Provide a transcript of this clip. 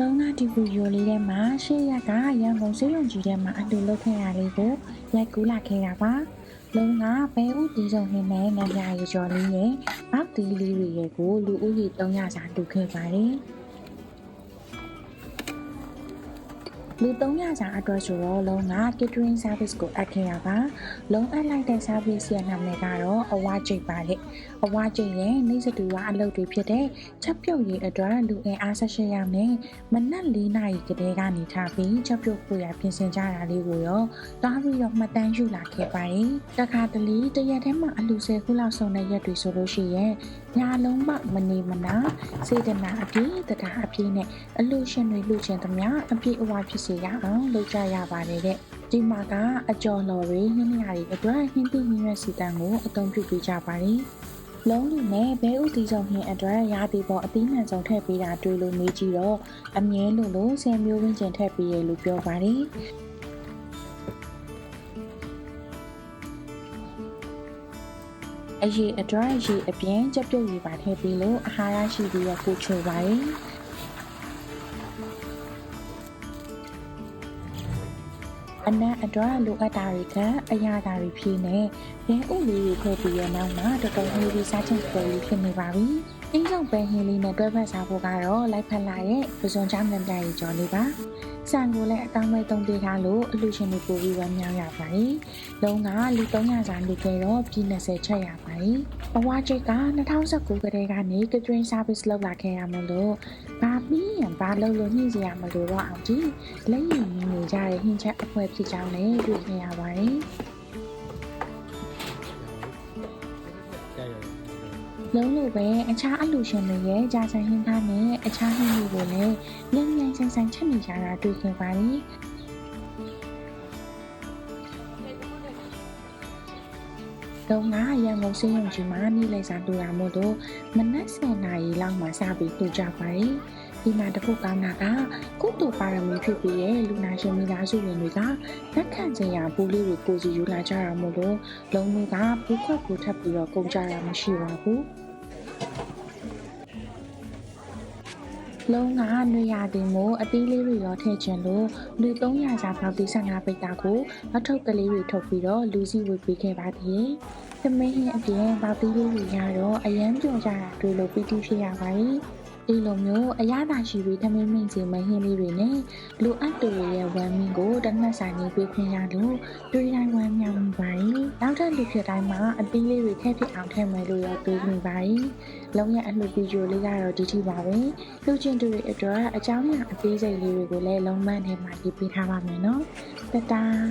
လုံနာဒီဗီဒီယိုလေးထဲမှာရှေ့ရက်ကရန်ကုန်စေယုံကြီးထဲမှာအတူလုပ်ခဲ့ရလေးကိုရိုက်ကူးလာခဲ့တာပါလုံကဘဲဥတီဆောင်ဟင်းနဲ့ငါးပြားရေကျော်လေးရဲ့အောက်တီးလေးတွေရဲ့ကိုလူဦးရေ300စာတူခဲ့ပါတယ် လူ300စာအတွက်ဆိုတော့လုံက catering service ကိုအပ်ခဲ့ရပါလုံအပ်လိုက်တဲ့ service ရဲ့နာမည်ကတော့အဝါကျိတ်ပါလေအဝါကျိတ်ရဲ့နေစတူကအလုပ်တွေဖြစ်တဲ့ချက်ပြုတ်ရေးအတွက်လူအင်အား18ယောက်နဲ့မနက်၄နာရီကတည်းကနေထားပြီးချက်ပြုတ်ဖို့ရပြင်ဆင်ကြတာလေးကိုရောတွားပြီးတော့မှတ်တမ်းယူလာခဲ့ပါတယ်တခါတလေတရက်ထဲမှာအလူဆယ်ခုလောက်စုံတဲ့ရက်တွေဆိုလို့ရှိရင် ညာလုံးမမနေမနာစေတနာအပြည့်တရားအပြည့်နဲ့အလူရှင်တွေလူချင်းသမျှအပြည့်အဝဖြစ်စေရအောင်လုပ်ကြရပါတယ်တဲ့ဒီမှာကအကျော်လော်တွေဟင်းရတွေအတွက်ဟင်းသီးဟင်းရွက်စီတန်းကိုအသုံးပြုပေးကြပါတယ်လုံးလူနဲ့ဘဲဥတီဆောင်ဟင်းအတွက်ရာသီပေါ်အသီးနှံဆုံးထည့်ပေးတာတွေ့လို့မေးကြည့်တော့အမြဲလို့လို့ဆယ်မျိုးဝင်းကျင်ထည့်ပေးရလို့ပြောပါတယ် အရေးအတွက်ရေအပြင်းကြက်ပြုတ်ရေပါထည့်ပေးလို့အာဟာရရှိပြီးတော့ပိုချိုပါတယ်အနက်အတွက်လိုအပ်တာတွေကအရာတာတွေဖြည့်နေရဲဥလေးတွေထည့်ပြီးရနောက်မှာတော်တော်လေးပြီးစားချင်ပေါ်လေးဖြစ်နေပါပြီ။အင်းဆောင်ပဲဟင်းလေးနဲ့တွဲဖက်စားဖို့ကတော့လိုက်ဖက်လာရဲ့ပဇွန်ချမ်းမြန်ပြရေးကြော်လေးပါ။ဆန်ကိုလည်းအကောင်းမဲ့သုံးပေးထားလို့အလူရှင်တွေပို့ပြီးဝမ်းမြောက်ရပါတယ်။လုံးကလူ300စာလူခဲ့တော့ပြည်20ချက်ရပါ တယ်။ဘဝချိတ်က2019ကတည်းကနေ catering service လုပ်လာခဲ့ရမလို့ဘာပြီးရင်ဘာလုပ်လို့ညှိစရာမလိုတော့အောင်ဒီလက်ရည်မြင်နေကြတဲ့ဟင်းချက်အဖွဲဖြစ်ကြောင်းလည်းတွေ့နေရပါတယ်။လုံးလို့ပဲအခြားအလူရှင်တွေရဲ့ကြာဆိုင်ဟင်းသားနဲ့အခြားဟင်းတွေကိုလည်းလင်းမြိုင်ဆိုင်ဆိုင်ချက်နေကြတာတွေ့ခင်ပါလေ။ တော့ငါရန်ကုန်စေးရုံကြီးမှာနေလိုက်စားတူတာမို့လို့မနက်7:00နာရီလောက်မှစပြီးတူကြပါလေ။ဒီမှာတစ်ခုကောင်းတာကကုတူပါရမီဖြစ်ပြီးရဲ့လူနာရှင်မိသားစုဝင်တွေကလက်ခံစရာဘူးလေးတွေကိုစီယူလာကြတာမို့လို့လုံးလုံးကဘူးခွက်ကိုထပ်ပြီးတော့ကုန်ကြတာမရှိပါဘူး။လုံးကနှွေရသည်မို့အသီးလေးတွေရောထည့်ခြင်းလို့လူ300စာပေါက်တီးဆန္ဒပိတ်တာကိုမထုတ်ကလေးတွေထုတ်ပြီးတော့လူစီဝေပေးခဲ့ပါသေးတယ်။ သမင်းဟင်းအပြင်ပေါက်တီးလေးတွေရတော့အရန်ကြော်ကြတာတွေ့လို့ပီတိဖြစ်ရပါတယ်။ဒီလိုမျိုးအရသာရှိပြီးသမင်းမင်းစီမဟင်းလေးတွေနဲ့လူအပ်တူရဲ့ဝမ်းမင်းကိုတစ်နက်ဆိုင်နေပေးခွင့်ရလို့တွေ့တိုင်းဝမ်းမြောက်မိပါတယ်။နောက်ထပ်လူဖြစ်တိုင်းမှာအသီးလေးတွေထည့်ဖြစ်အောင်ထည့်မယ်လို့ရောတွေးမိပါတယ်။လုံးရအလှဗီဒီယိုလေးကတော့ဒီထိပါပဲ။လူချင်းတွေအတွက်အကြောင်းအရာအသေးစိတ်လေးတွေကိုလည်းလုံးမထဲမှာရေးပေးထားပါမယ်နော်။တတား